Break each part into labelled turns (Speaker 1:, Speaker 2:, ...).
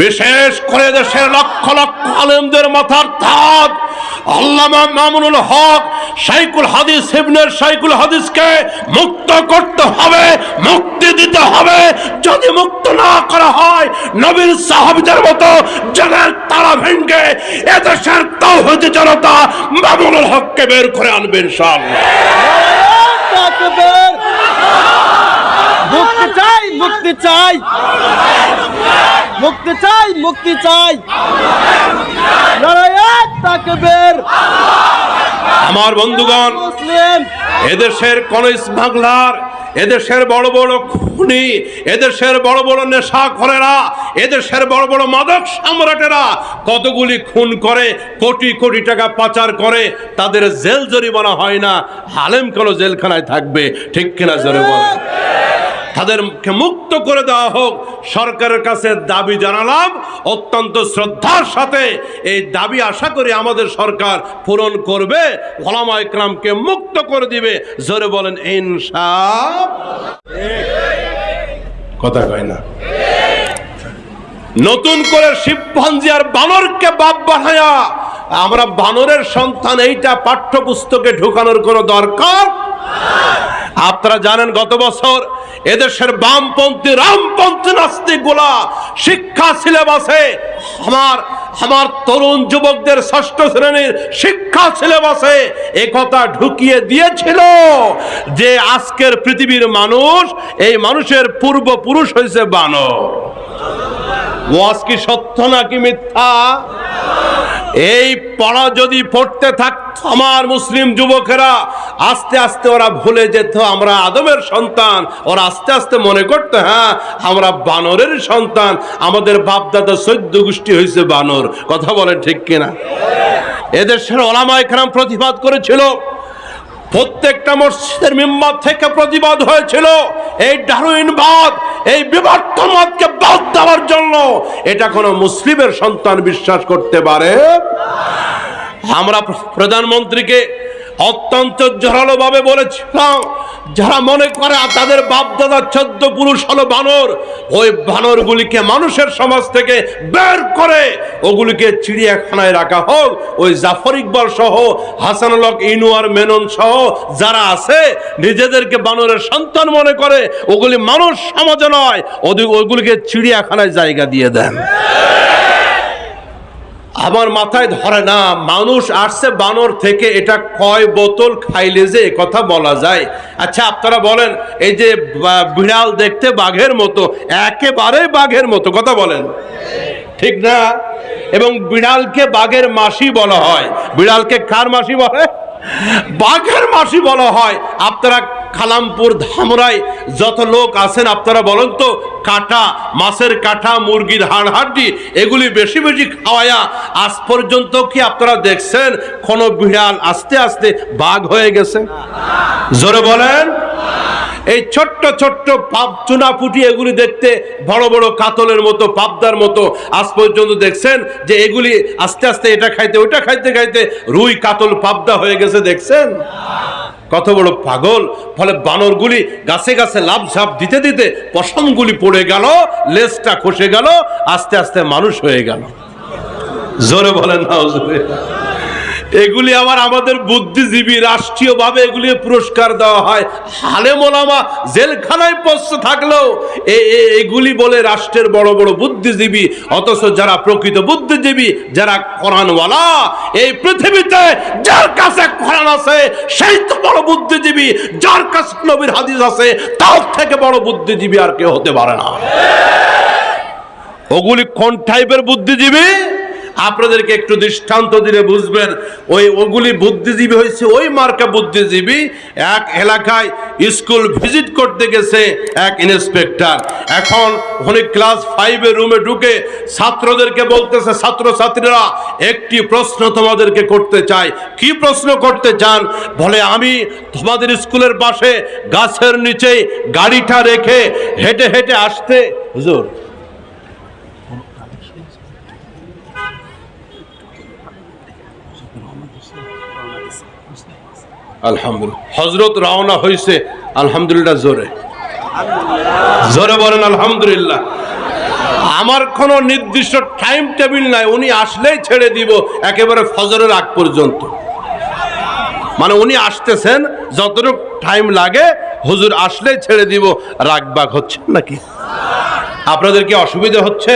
Speaker 1: বিশেষ করে দেশের লক্ষ লক্ষ আলেমদের মাথার তাজ আল্লামা মামুনুল হক সাইকুল হাদিস ইবনের সাইকুল হাদিসকে মুক্ত করতে হবে, মুক্তি দিতে হবে। যদি মুক্ত না করা হয়, নবীর সাহাবিদের মতো জেলের তারা ভেঙ্গে এদেশের তৌহিদি জনতা মামুনুল হককে বের করে আনবেন
Speaker 2: তাকবীর মুক্তি চাই মুক্তি চাই। মুক্তি চাই মুক্তি চাই। নারায়ণ তাকবীর।
Speaker 1: আমার বন্ধুগণ এদেশের কোন স্মাগলার এদেশের বড় বড় খুনি এদেশের বড় বড় নেশা করেরা এদেশের বড় বড় মাদক সম্রাটেরা কতগুলি খুন করে কোটি কোটি টাকা পাচার করে তাদের জেল জরিমানা হয় না হালেম কোনো জেলখানায় থাকবে? ঠিক কিনা জোরে বলে তাদেরকে মুক্ত করে দেওয়া হোক, সরকারের কাছে দাবি জানালাম। অত্যন্ত শ্রদ্ধার সাথে এই দাবি আশা করি আমাদের সরকার পূরণ করবে। ওলামা ইকরামকে মুক্ত করে দিবে। জোরে বলেন ইনসা কথা কয় না। নতুন করে শিবভাঞ্জি আর বানরকে বাপ বানায়া, আমরা বানরের সন্তান এইটা পাঠ্যপুস্তকে ঢুকানোর কোনো দরকার আপনারা জানেন গত বছর এদেশের বামপন্থী, রামপন্থী নাস্তিকগুলা শিক্ষা সিলেবাসে আমার আমার তরুণ যুবকদের ষষ্ঠ শ্রেণির শিক্ষা সিলেবাসে একথা ঢুকিয়ে দিয়েছিল যে আজকের পৃথিবীর মানুষ এই মানুষের পূর্বপুরুষ হয়েছে বানর। ওয়াজ কি সত্য নাকি মিথ্যা? এই পড়া যদি পড়তে থাকত আমার মুসলিম যুবকেরা, আস্তে আস্তে ওরা ভুলে যেত, আমরা আদমের সন্তান, ওরা আস্তে আস্তে মনে করতো হ্যাঁ আমরা বানরের সন্তান, আমাদের বাপদাদা সৈদ্য গোষ্ঠী হয়েছে বানর, কথা বলে ঠিক কিনা? এদেশের ওলামা এখানে প্রতিবাদ করেছিল প্রত্যেকটা মসজিদের মেম্বার থেকে প্রতিবাদ হয়েছিল, এই ডারুইনবাদ এই বিবর্তমতকে বাদ দেওয়ার জন্য। এটা কোনো মুসলিমের সন্তান বিশ্বাস করতে পারে? আমরা প্রধানমন্ত্রীকে অত্যন্ত জোরালো ভাবে বলেছিলাম যারা মনে করে তাদের বাপদাদার চোদ্দ পুরুষ হলো বানর, ওই বানরগুলিকে মানুষের সমাজ থেকে বের করে ওগুলিকে চিড়িয়াখানায় রাখা হোক। ওই জাফর ইকবাল সহ হাসানুলক ইনুয়ার মেনন সহ যারা আছে, নিজেদেরকে বানরের সন্তান মনে করে, ওগুলি মানুষ সমাজে নয় ওগুলিকে চিড়িয়াখানায় জায়গা দিয়ে দেন। আমার মাথায় ধরে না, মানুষ আসছে বানর থেকে, এটা কয় বোতল খাইলে যে কথা বলা যায়। আচ্ছা আপনারা বলেন, এই যে বিড়াল দেখতে বাঘের মতো একেবারে বাঘের মতো, কথা বলেন। ঠিক না? এবং বিড়ালকে বাঘের মাসি বলা হয়। বিড়ালকে কার মাসি বলে? বাঘের মাসি বলা হয়। আপনারা খালামপুর ধামরায় যত লোক আছেন, আপনারা বলেন তো, কাটা, মাছের কাটা, মুরগির হাড় হাড্ডি, এগুলি বেশি বেশি খাওয়ায়া আজ পর্যন্ত কি আপনারা দেখছেন, কোন বিড়াল আস্তে আস্তে বাঘ হয়ে গেছে? জোরে বলেন। এই ছোট্ট ছোট্ট পাপ চুনাপুটি এগুলি দেখতে বড় বড় কাতলের মতো, পাবদার মতো। আজ পর্যন্ত দেখছেন যে এগুলি আস্তে আস্তে এটা খাইতে ওটা খাইতে খাইতে রুই কাতল পাবদা হয়ে গেছে, দেখছেন? কত বড় পাগল ফলে বানরগুলি গাছে গাছে লাভ ঝাপ দিতে দিতে পশমগুলি পড়ে গেল, লেজটা খসে গেল, আস্তে আস্তে মানুষ হয়ে গেল জোরে বলেন না হুজুরে। এগুলি আবার আমাদের বুদ্ধিজীবী রাষ্ট্রীয়ভাবে এগুলি পুরস্কার দেওয়া হয়। হালে মোলামা জেলখানায় পোস্ট থাকলেও এগুলি বলে রাষ্ট্রের বড় বড় বুদ্ধিজীবী, অথচ যারা প্রকৃত বুদ্ধিজীবী, যারা কোরআনওয়ালা, এই পৃথিবীতে যার কাছে কোরআন আছে, সেই তো বড় বুদ্ধিজীবী, যার কাছে নবীর হাদিস আছে, তার থেকে বড় বুদ্ধিজীবী আর কেউ হতে পারে না। ওগুলি কোন টাইপের বুদ্ধিজীবী? আপনাদেরকে একটু দৃষ্টান্ত দিলে বুঝবেন, ওই ওগুলি বুদ্ধিজীবী হয়েছে, ওই মার্কা বুদ্ধিজীবী এক এলাকায় স্কুল ভিজিট করতে গেছে এক ইন্সপেক্টর। এখন উনি ক্লাস ফাইভের রুমে ঢুকে ছাত্রদেরকে বলতেছে, ছাত্রছাত্রীরা, একটি প্রশ্ন তোমাদেরকে করতে চাই। কি প্রশ্ন করতে চান? বলে, আমি তোমাদের স্কুলের পাশে গাছের নিচে গাড়িটা রেখে হেঁটে হেঁটে আসতে হুজুর আলহামদুলিল্লাহ হজরত রওনা হয়েছে আলহামদুলিল্লাহ জোরে। জোরে বলেন আলহামদুলিল্লাহ। আমার কোনো নির্দিষ্ট টাইম টেবিল নাই, উনি আসলেই ছেড়ে দিব, একেবারে ফজরের আগ পর্যন্ত। মানে উনি আসতেছেন, যতটুকু টাইম লাগে, হুজুর আসলেই ছেড়ে দিব, রাগবাগ হচ্ছে নাকি? আপনাদের কি অসুবিধা হচ্ছে?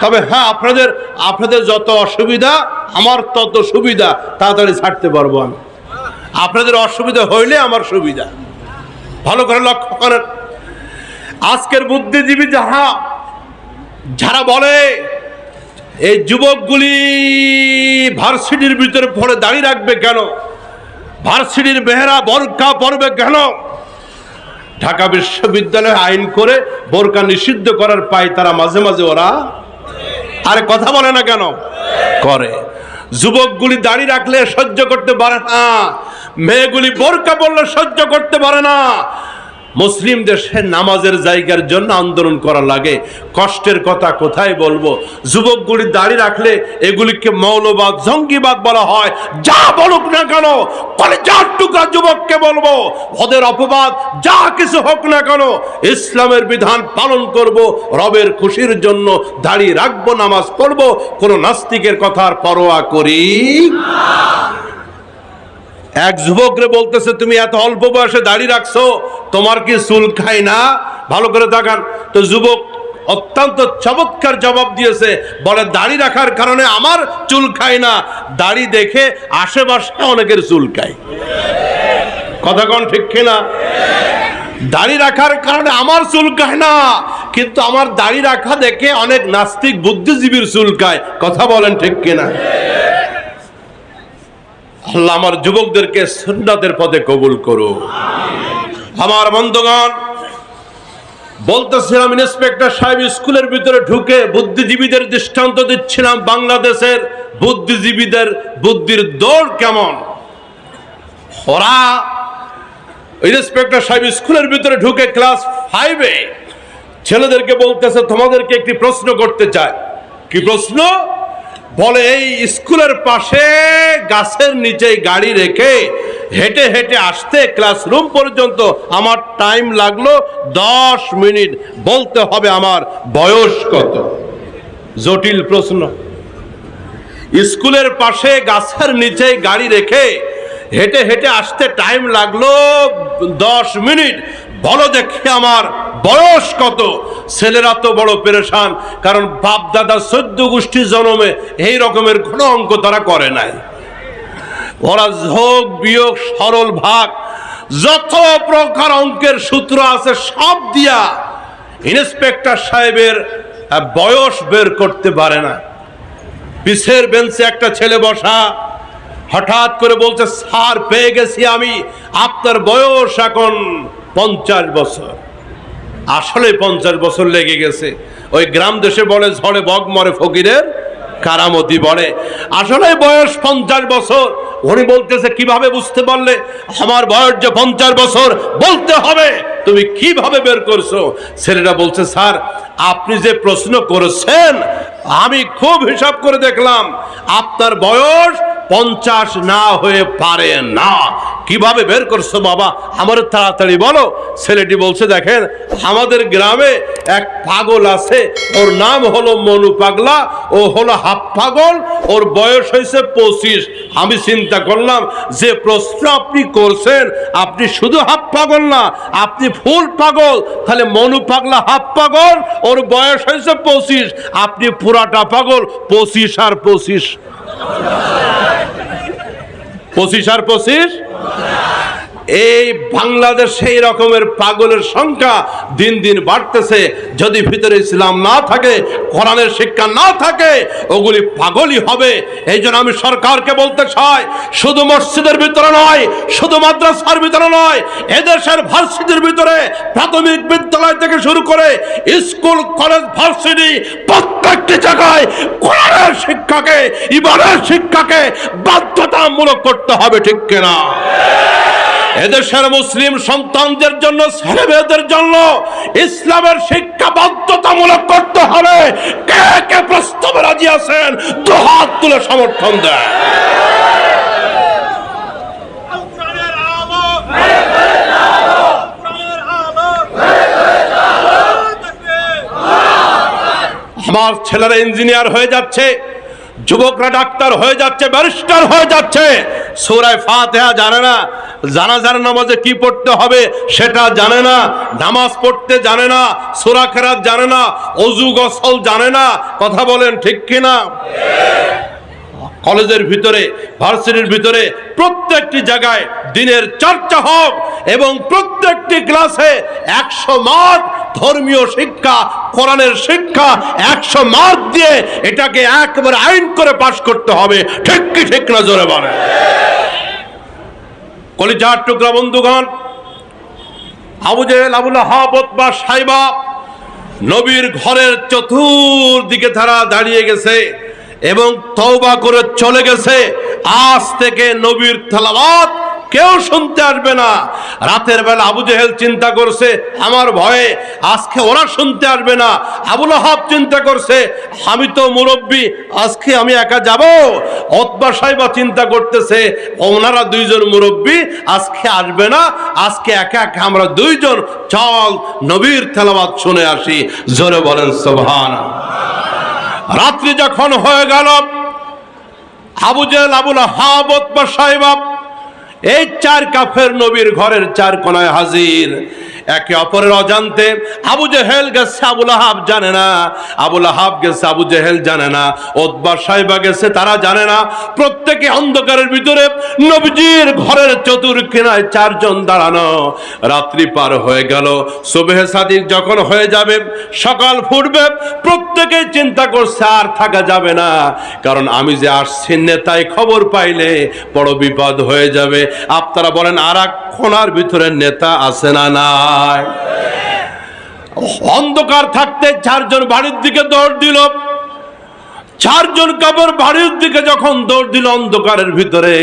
Speaker 1: তবে হ্যাঁ আপনাদের আপনাদের যত অসুবিধা, আমার তত সুবিধা, তাড়াতাড়ি ছাড়তে পারব আমি। আপনাদের অসুবিধা হইলে আমার সুবিধা। ভালো করে লক্ষ্য করেন। আজকের বুদ্ধিজীবী যারা যারা বলে, এই যুবকগুলি ভার্সিটির ভিতরে পড়ে দাঁড়িয়ে রাখবে কেন? ভার্সিটির বেহেরা বরকা পড়বে কেন? ঢাকা বিশ্ববিদ্যালয়ে আইন করে বোরকা নিষিদ্ধ করার পায় তারা মাঝে মাঝে ওরা আরে কথা বলে না কেন? করে। যুবকগুলি দাঁড়িয়ে রাখলে সহ্য করতে পারে না। মেয়েগুলি বোরকা পড়লে সহ্য করতে পারে না। মুসলিম দেশে নামাজের জায়গার জন্য আন্দোলন করা লাগে। কষ্টের কথা কোথায় বলব? যুবকগুলি দাঁড়িয়ে রাখলে এগুলিকে মৌলবাদ, জঙ্গিবাদ বলা হয়। যা বলুক না কেন, কলেজার টুকরা যুবককে বলব। ওদের অপবাদ, যা কিছু হোক না কেন, ইসলামের বিধান পালন করব, রবের খুশির জন্য দাঁড়িয়ে রাখব, নামাজ পড়ব, কোনো নাস্তিকের কথার পরোয়া করি এক যুবকরে বলতেছে, তুমি এত অল্প বয়সে দাড়ি রাখছো, তোমার কি চুল খাই না? ভালো করে তাকান। তো যুবক অত্যন্ত চমৎকার জবাব দিয়েছে, বলে, দাড়ি রাখার কারণে আমার চুল খায় না। দাড়ি দেখে আশেপাশে অনেকের চুল খায়। কথা কোন ঠিক কিনা? দাড়ি রাখার কারণে আমার চুল খায় না, কিন্তু আমার দাড়ি রাখা দেখে অনেক নাস্তিক বুদ্ধিজীবীর চুল খায়। কথা বলেন ঠিক কিনা? আল্লাহ আমার যুবকদেরকে সুন্নাতের পথে কবুল করো আমার বন্ধুগণ, বলতেছিলাম ইন্সপেক্টর সাহেব, স্কুলের ভিতরে ঢুকে বুদ্ধিজীবীদের দৃষ্টান্ত দিচ্ছিলাম, বাংলাদেশের বুদ্ধিজীবীদের বুদ্ধির দৌড় কেমন? ওরা ইন্সপেক্টর সাহেব, স্কুলের ভিতরে ঢুকে ক্লাস ফাইভে ছেলেদেরকে বলতেছে, তোমাদেরকে একটি প্রশ্ন করতে চায় কি প্রশ্ন? বলে, এই স্কুলের পাশে গাছের নিচে গাড়ি রেখে হেঁটে হেঁটে আসতে ক্লাসরুম পর্যন্ত আমার টাইম লাগল দশ মিনিট। বলতে হবে আমার বয়স কত? জটিল প্রশ্ন। স্কুলের পাশে গাছের নিচে গাড়ি রেখে হেঁটে হেঁটে আসতে টাইম লাগল দশ মিনিট। বলো দেখি আমার বয়স কত? ছেলেরা তো বড় পেরেশান, কারণ বাপ দাদা চোদ্দ গোষ্ঠী জন্মে এই রকমের কোনো অঙ্ক তারা করে নাই। ওরা যোগ, বিয়োগ, সরল, ভাগ, যত প্রকার অঙ্কের সূত্র আছে সব দিয়া ইন্সপেক্টর সাহেবের বয়স বের করতে পারে না। পিছের বেঞ্চে একটা ছেলে বসা, হঠাৎ করে বলছে, স্যার, পেয়ে গেছি আমি। আপনার বয়স এখন পঞ্চাশ বছর। আসলে পঞ্চাশ বছর লেগে গেছে। ওই গ্রাম দেশে বলে, ঝড়ে বগ মরে ফকিরের কারামতি বলে। আসলে বয়স পঞ্চাশ বছর। উনি বলতেছে, কীভাবে বুঝতে পারলে আমার বয়স যে পঞ্চাশ বছর? বলতে হবে। তুমি কীভাবে বের করছ? ছেলেটা বলছে, স্যার, আপনি যে প্রশ্ন করেছেন, আমি খুব হিসাব করে দেখলাম। আপনার বয়স পঞ্চাশ না হয়ে পারে না। কীভাবে বের করছ বাবা? আমার তাড়াতাড়ি বলো। ছেলেটি বলছে, দেখেন, আমাদের গ্রামে এক পাগল আছে। ওর নাম হলো মনু পাগলা, ও হলো হাফ পাগল, ওর বয়স হয়েছে পঁচিশ। আমি চিন্তা করলাম, যে প্রশ্ন আপনি করছেন, আপনি শুধু হাফ পাগল না, আপনি ফুল পাগল। তাহলে মনু পাগলা হাফ পাগল, ওর বয়স হয়েছে পঁচিশ। আপনি পুরাটা পাগল, পঁচিশ আর পঁচিশ। পঁচিশ আর পঁচিশ এই বাংলাদেশে এই রকমের পাগলের সংখ্যা দিন দিন বাড়তেছে। যদি ভিতরে ইসলাম না থাকে, কোরআনের শিক্ষা না থাকে, ওগুলি পাগলই হবে। এই জন্য আমি সরকারকে বলতে চাই, শুধু মসজিদের ভিতরে নয়, শুধু মাদ্রাসার ভিতরে নয়, এদেশের ভার্সিটির ভিতরে প্রাথমিক বিদ্যালয় থেকে শুরু করে স্কুল, কলেজ, ভার্সিটি প্রত্যেকটি জায়গায় কোরআনের শিক্ষাকে ইবানের শিক্ষাকে বাধ্যতামূলক করতে হবে, ঠিক কিনা? এদেশের মুসলিম সন্তানদের জন্য ছেলেমেয়েদের জন্য ইসলামের শিক্ষা বাধ্যতামূলক করতে হবে কে কে প্রস্তাবে রাজি আছেন, দু হাত তুলে সমর্থন দেয় আমার ছেলেরা ইঞ্জিনিয়ার হয়ে যাচ্ছে। যুবকরা ডাক্তার হয়ে যাচ্ছে, ব্যারিস্টার হয়ে যাচ্ছে। সুরায় ফাতেহা জানে না, জানাজার নামাজে কি পড়তে হবে সেটা জানে না, নামাজ পড়তে জানে না, সুরা খেরাত জানে না, অজু গসল জানে না, কথা বলেন ঠিক কিনা? কলেজের ভিতরে, ভার্সিটির ভিতরে, প্রত্যেকটি জায়গায় দিনের চর্চা হোক এবং প্রত্যেকটি ক্লাসে একশো মার্ক ধর্মীয় শিক্ষা, কোরআনের শিক্ষা একশো মার্ক দিয়ে এটাকে একবারে আইন করে পাশ করতে হবে। ঠিক কি ঠিক না জোরে বলে কলিজার টুকরা বন্ধুগণ, আবু জেহেল আবুল হাবত বা সাইবা নবীর ঘরের চতুর্দিকে তারা দাঁড়িয়ে গেছে এবং তওবা করে চলে গেছে। আজ থেকে নবীর তেলাওয়াত কেউ শুনতে আসবে না। রাতের বেলা আবু জেহেল চিন্তা করছে, আমার ভয়ে আজকে ওরা শুনতে আসবে না। আবুল হাব চিন্তা করছে, আমি তো মুরব্বী, আজকে আমি একা যাব? অতবা সাহেবা চিন্তা করতেছে, ওনারা দুইজন মুরব্বী, আজকে আসবে না, আজকে একা একা আমরা দুইজন চল নবীর তেলাওয়াত শুনে আসি। জোরে বলেন সোভান রাত্রি যখন হয়ে গেল, আবু জেল আবুল হাবত বা সাহেবাব এই চার কাফের নবীর ঘরের চার কোনায় হাজির। একে অপরের অজান্তে আবু জেহেল গেছে আবুল আহাব জানে না। আবুল আহাব গেছে, আবু জেহেল জানে না। ওদবা সাহেবা গেছে, তারা জানে না। প্রত্যেকে অন্ধকারের ভিতরে নবজির ঘরের চতুর কিনায় চারজন দাঁড়ানো। রাত্রি পার হয়ে গেল। সুবেহে সাদিক যখন হয়ে যাবে, সকাল ফুটবে, প্রত্যেকে চিন্তা করছে, আর থাকা যাবে না। কারণ আমি যে আসছি নেতায় খবর পাইলে বড় বিপদ হয়ে যাবে। আপনারা বলেন আর কোনার ভিতরে নেতা আছে না নাই? অন্ধকার থাকতে চারজন বাড়ির দিকে দৌড় দিল। চারজন কাপড় বাড়ির দিকে যখন দৌড় দিল অন্ধকারের ভিতরে,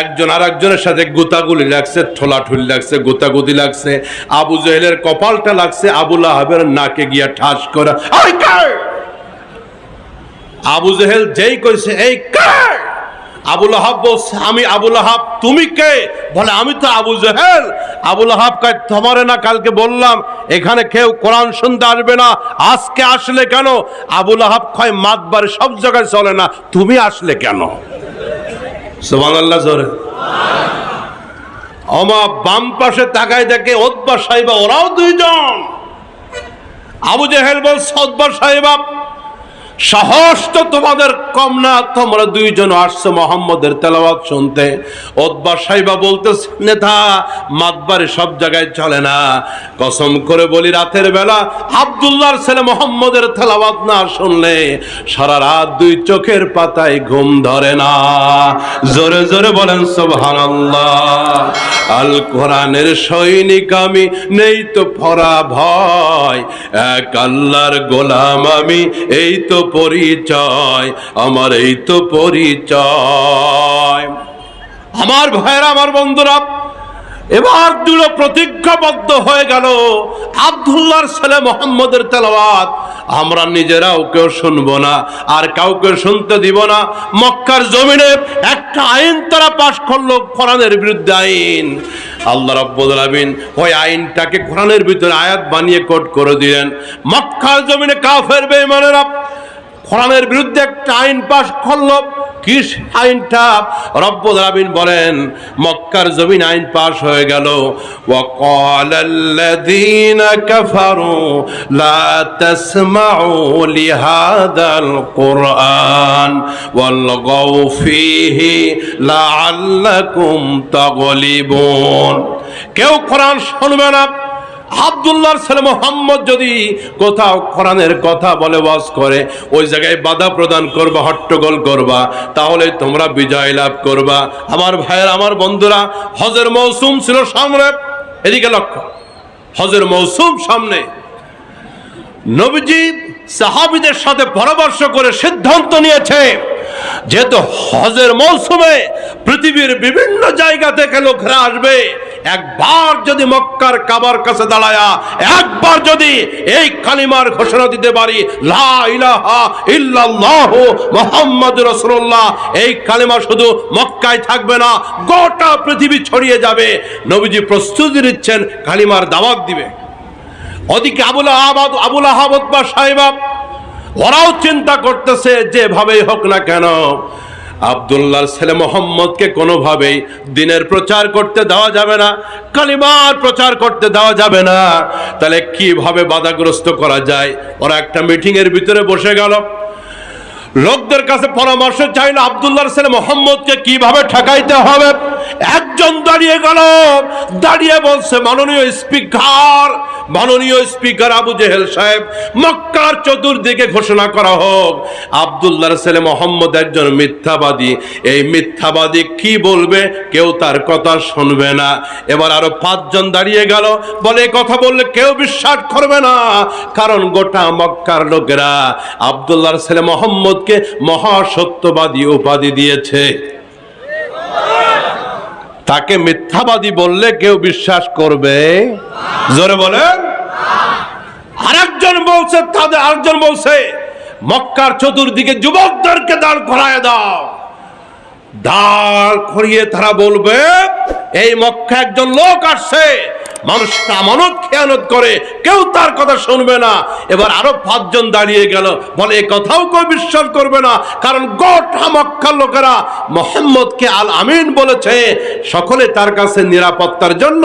Speaker 1: একজন আর একজনের সাথে গুতাগুলি লাগছে, ঠোলাঠুলি লাগছে, গুতাগুতি লাগছে, আবু জহেলের কপালটা লাগছে আবুল আহাবের নাকে গিয়া ঠাস করা আবু জহেল যেই কইছে, এই কার আবুল আহাব বলছে, আমি আবুল আহাব, তুমি কে? বলে, আমি তো আবু জেহেল। আবুল আহাব কয়, তোমারে না কালকে বললাম, এখানে কেউ কোরআন শুনতে আসবে না। আজকে আসলে কেন? আবুল আহাব কয়, মাতবার সব জায়গায় চলে না, তুমি আসলে কেন? সুবহানাল্লাহ, জোরে। আমা বাম পাশে তাকায় দেখে ওদবা সাহেবা, ওরাও দুইজন। আবু জেহেল বলছে ওদবা সাহেবা সাহস তো তোমাদের কম না। তোমরা দুইজন আসছো মোহাম্মদের শুনতে। ওদবা সাইবা নেতা, মাতবারে সব জায়গায় চলে না। কসম করে বলি, রাতের বেলা ছেলে মোহাম্মদের না শুনলে সারা রাত দুই চোখের পাতায় ঘুম ধরে না। জোরে জোরে বলেন, সুবহানাল্লাহ। আল কোরআনের সৈনিক আমি, নেই তো ফরা ভয় এক আল্লাহর গোলাম আমি, এই তো পরিচয়, আমার এই তো পরিচয়। আমার ভাইয়েরা, আমার বন্ধুরা, এবার দৃঢ় প্রতিজ্ঞাবদ্ধ হয়ে গেল আবদুল্লাহর ছেলে মোহাম্মদের তেলাওয়াত। আমরা নিজেরাও কেউ শুনব না, আর কাউকে শুনতে দিব না। মক্কার জমিনে একটা আইন তারা পাশ করল, কোরআনের বিরুদ্ধে আইন। আল্লাহ রাব্বুল আলামিন ওই আইনটাকে কোরআনের ভিতরে আয়াত বানিয়ে কোট করে দিলেন। মক্কার জমিনে কাফের বেঈমানেরা কোরআনের বিরুদ্ধে একটা আইন পাশ করলো কি আইনটা রব্বুল আলামিন বলেন মক্কার জমিন আইন পাশ হয়ে গেল وقال الذين كفروا لا تسمعوا لهذا القرآن والغوا فيه لعلكم تغلبون কেউ কোরআন শুনবে না আবদুল্লাহর ছেলে মোহাম্মদ যদি কোথাও কোরআনের কথা বলে ওয়াজ করে, ওই জায়গায় বাধা প্রদান করবা, হট্টগোল করবা, তাহলে তোমরা বিজয় লাভ করবা। আমার ভাইয়ের, আমার বন্ধুরা, হজের মৌসুম ছিল সামনে। এদিকে লক্ষ্য, হজের মৌসুম সামনে। নবীজি সাহাবিদের সাথে পরামর্শ করে সিদ্ধান্ত নিয়েছে, যেহেতু হজের মৌসুমে পৃথিবীর বিভিন্ন জায়গা থেকে লোকরা আসবে, একবার যদি মক্কার কাবার কাছে দাঁড়ায়া, একবার যদি এই কালিমার ঘোষণা দিতে পারি মুহাম্মদ রাসূলুল্লাহ, এই কালিমা শুধু মক্কায় থাকবে না, গোটা পৃথিবী ছড়িয়ে যাবে। নবীজি প্রস্তুতি নিচ্ছেন, কালিমার দাওয়াত দিবে। ওদিকে আবুল আহাবাদ আবুল আহাবদ বা সাহেবাব ওরাও চিন্তা করতেছে যেভাবেই হোক না কেন, আবদুল্লাহর ছেলে মোহাম্মদকে কোনোভাবেই দিনের প্রচার করতে দেওয়া যাবে না, কালিমার প্রচার করতে দেওয়া যাবে না। তাহলে কীভাবে বাধাগ্রস্ত করা যায়? ওরা একটা মিটিং এর ভিতরে বসে গেল। লোকদের কাছে পরামর্শ চাইল, আবদুল্লাহর ছেলে মোহাম্মদকে কীভাবে ঠেকাইতে হবে? একজন দাঁড়িয়ে গেল, দাঁড়িয়ে বলছে, মাননীয় স্পিকার মাননীয় স্পিকার আবু জেহেল সাহেব মক্কার চতুর্দিকে ঘোষণা করা হোক। আবদুল্লাহর ছেলে মোহাম্মদ একজন মিথ্যাবাদী। এই মিথ্যাবাদী কি বলবে কেউ তার কথা শুনবে না। এবার আরও পাঁচজন দাঁড়িয়ে গেল। বলে কথা বললে কেউ বিশ্বাস করবে না। কারণ গোটা মক্কার লোকেরা আবদুল্লাহর ছেলে মোহাম্মদকে মহাসত্যবাদী উপাধি দিয়েছে। তাকে মিথ্যাবাদী বললে কেউ বিশ্বাস করবে? জোরে বলেন। আরেকজন বলছে, তাদের আরেকজন বলছে, মক্কার চতুর্দিকে যুবকদেরকে দাঁড় করায় দাও। দাঁড় করিয়ে তারা বলবে, এই মক্কা একজন লোক আসছে মানুষ আমানত খেয়ানত করে, কেউ তার কথা শুনবে না। এবার আরও পাঁচজন দাঁড়িয়ে গেল, বলে, এ কথাও কেউ বিশ্বাস করবে না, কারণ গোটা মক্কার লোকেরা মোহাম্মদকে আল আমিন বলেছে। সকলে তার কাছে নিরাপত্তার জন্য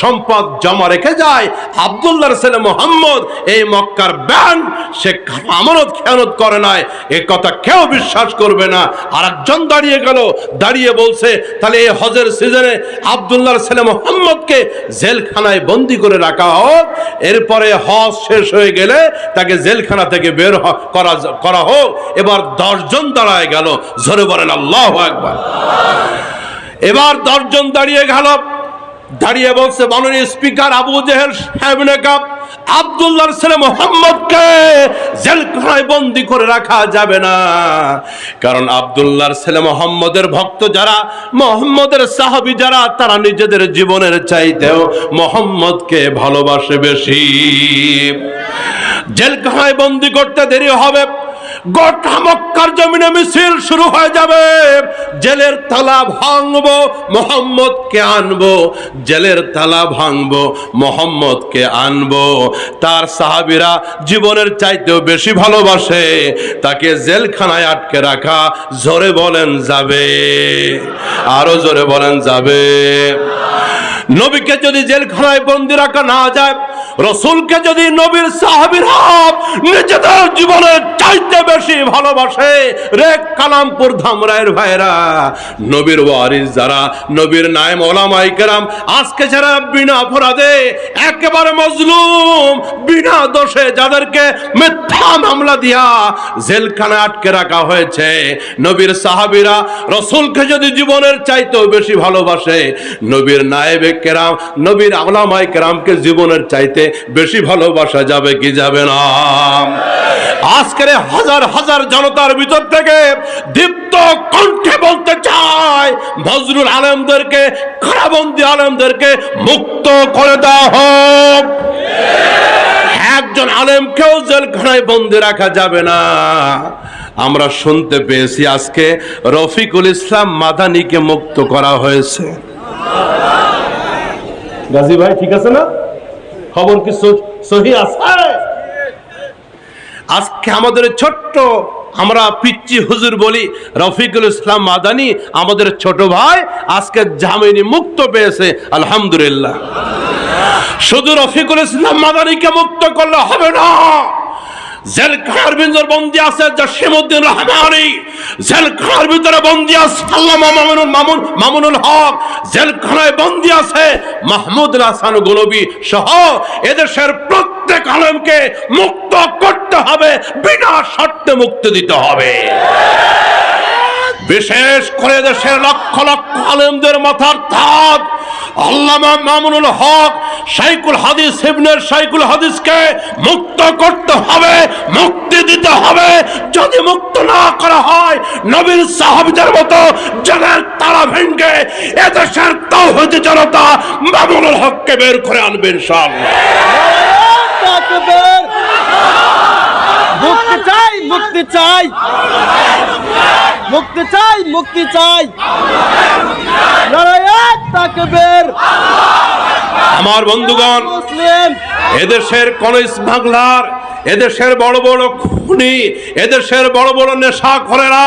Speaker 1: সম্পদ জমা রেখে যায়। আবদুল্লাহর ছেলে মোহাম্মদ এই মক্কার ব্যান্ড সে আমানত খেয়ানত করে নাই। এ কথা কেউ বিশ্বাস করবে না। আর একজন দাঁড়িয়ে গেল, দাঁড়িয়ে বলছে, তাহলে এই হজের সিজনে আবদুল্লাহর ছেলে মোহাম্মদকে জেলখানায় বন্দি করে রাখা হোক, এরপরে হজ শেষ হয়ে গেলে তাকে জেলখানা থেকে বের করা করা হোক। এবার দশজন দাঁড়ায় গেল। ঝরে বলেন, আল্লাহ একবার এবার দশজন দাঁড়িয়ে গেল। দাঁড়িয়ে বলছে, মাননীয় স্পিকার আবু জেহেল সাহেব নেকাব আবদুল্লাহর ছেলে মোহাম্মদকে জেলখানায় বন্দি করে রাখা যাবে না। কারণ আবদুল্লাহর ছেলে মোহাম্মদের ভক্ত যারা, মোহাম্মদের সাহাবি যারা, তারা নিজেদের জীবনের চাইতেও মোহাম্মদকে ভালোবাসে বেশি। জেলখানায় বন্দি করতে দেরি হবে। গোটা মক্কার জমিনে মিছিল শুরু হয়ে যাবে। জেলের তালা ভাঙবো, মোহাম্মদকে আনব। জেলের তালা ভাঙবো, মোহাম্মদকে আনব। তার সাহাবিরা জীবনের চাইতেও বেশি ভালোবাসে। তাকে জেলখানায় আটকে রাখা জোরে বলেন যাবে। আরও জোরে বলেন যাবে। নবীকে যদি জেলখানায় বন্দি রাখা না যায়, রসুলকে যদি নবীর সাহাবিরা নিজেদের জীবনের চাইতে বেশি ভালোবাসে, রে কালামপুর ধামরায়ের ভাইরা নবীর ওয়ারিস যারা, নবীর নায়েম ওলামাই কেরাম আজকে যারা বিনা অপরাধে একেবারে মজলুম, বিনা দোষে যাদেরকে মিথ্যা মামলা দিয়া জেলখানা আটকে রাখা হয়েছে, নবীর সাহাবিরা রসুলকে যদি জীবনের চাইতেও বেশি ভালোবাসে, নবীর নায়েবে কেরাম, নবীর আলামাই কেরামকে জীবনের চাইতে বেশি ভালোবাসা যাবে কি যাবে না? আজকের হাজার হাজার জনতার ভিতর থেকে দীপ্ত কণ্ঠে বলতে চায় বজরুল আলমদেরকে, কারাবন্দি আলমদেরকে মুক্ত করে দেওয়া হোক। একজন আলেমকেও জেলখানায় বন্দি রাখা যাবে না। আমরা শুনতে পেয়েছি আজকে রফিকুল ইসলাম মাদানিকে মুক্ত করা হয়েছে। গাজী ভাই, ঠিক আছে না? খবর কি সহি আজকে আমাদের ছোট্ট, আমরা পিচ্চি হুজুর বলি রফিকুল ইসলাম মাদানি, আমাদের ছোট ভাই আজকে জামিনী মুক্ত পেয়েছে, আলহামদুলিল্লাহ। শুধু রফিকুল ইসলাম মাদানিকে মুক্ত করলে হবে না। প্রত্যেক মুক্ত করতে হবে, বিনা শর্তে মুক্তি দিতে হবে। বিশেষ করে দেশের লক্ষ লক্ষ আলেমদের মাথার তাজ আল্লামা হক সাইকুল হাদিস ইবনের সাইকুল হাদিসকে মুক্ত করতে হবে মুক্তি দিতে হবে। যদি মুক্ত না করা হয় নবীর সাহাবিদের মতো জেলের তারা ভেঙ্গে এদেশের তৌহিদি জনতা মামুনুল হককে বের করে আনবেন সব
Speaker 2: মুক্তি চাই মুক্তি চাই। মুক্তি চাই মুক্তি চাই। তাকবীর
Speaker 1: আমার বন্ধুগণ
Speaker 2: মুসলিম।
Speaker 1: এদেশের কলেজ বাংলার এদেশের বড় বড় খুনি, এদেশের বড় বড় নেশা করেরা,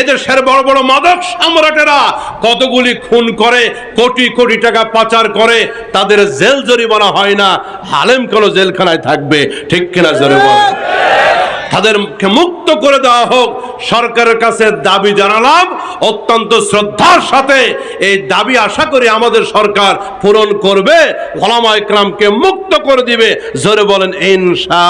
Speaker 1: এদেশের বড় বড় মাদক সম্রাটেরা কতগুলি খুন করে, কোটি কোটি টাকা পাচার করে, তাদের জেল জরিমানা হয় না হালেম কোনো জেলখানায় থাকবে, ঠিক কিনা জোরে বল তাদেরকে মুক্ত করে দেওয়া হোক, সরকারের কাছে দাবি জানালাম, অত্যন্ত শ্রদ্ধার সাথে এই দাবি আশা করি আমাদের সরকার পূরণ করবে ওলামা ইকরামকে মুক্ত করে দিবে। জোরে বলেন, ইনশা